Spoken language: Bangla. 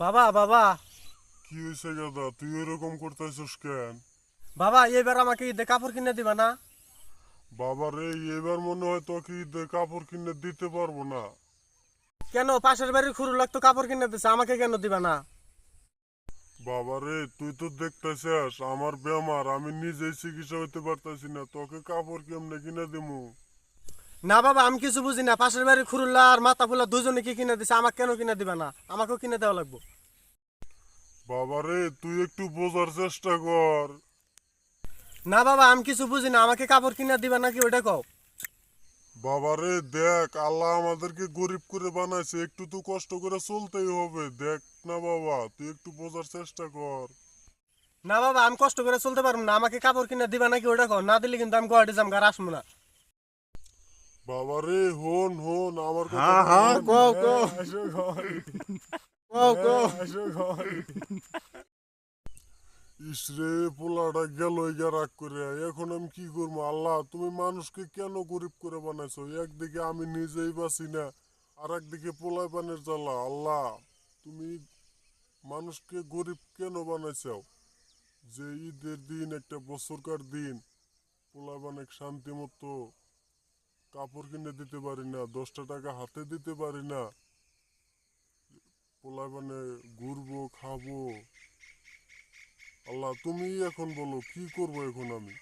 বাবা বাবা। কি হয়েছে গাদা তুই এরকম করতেছিস কেন? বাবা এবার আমাকে ঈদে কাপড় কিনে দিবা না? বাবা রে এবার মনে হয় তোকে ঈদে কাপড় কিনে দিতে পারব না। কেন? পাশের বাড়ির খুরু লোক তো কাপড় কিনে দিছে আমাকে কেন দিবা না? বাবা রে তুই তো দেখতেছিস আমার বেমার আমি নিজেই চিকিৎসা হইতে পারতাছি না তোকে কাপড় কেমনে কিনে দিমু? না বাবা আমি কিছু বুঝি না। পাশের বাড়ির খুরুল্লা আর মাথা ফুলা দুজনে কি কিনে দিছে? আমাকে কেন কিনে দিবা না? আমাকেও কিনে দেওয়া লাগবো। বাবা রে তুই একটু বোঝার চেষ্টা কর। না বাবা আমি কিছু বুঝি না। আমাকে কাপড় কিনে দিবা নাকি ওইটা কও? বাবা রে দেখ আল্লাহ আমাদেরকে গরিব করে বানাইছে। একটু তো কষ্ট করে চলতেই হবে। দেখ না বাবা তুই একটু বোঝার চেষ্টা কর। না বাবা আমি কষ্ট করে চলতে পারব না। আমাকে কাপড় কিনে দিবা নাকি ওইটা কও? না দিলে কিন্তু আমি গুয়াহাটি যাম গার আসব না। বাবা রে হন হন আমার কথা হ্যাঁ, হ্যাঁ। কও, কও। হ্যাঁ, আসো ঘরে। কও, কও। হ্যাঁ, আসো ঘরে। ইসরে পোলাটা গেল গিয়া রাগ করে এখন আমি কি করব আল্লাহ তুমি মানুষকে কেন গরিব করে বানাইছো একদিকে আমি নিজেই বাঁচি না আর একদিকে পোলায় পানের জ্বালা আল্লাহ তুমি মানুষকে গরিব কেন বানাইছো যে ঈদের দিন একটা বছরকার দিন পোলায় বানেক শান্তি মতো কাপড় কিনে দিতে পারি না, দশটা টাকা হাতে দিতে পারি না। পোলায় মানে ঘুরবো, খাব। আল্লাহ তুমি এখন বলো, কি করব এখন আমি?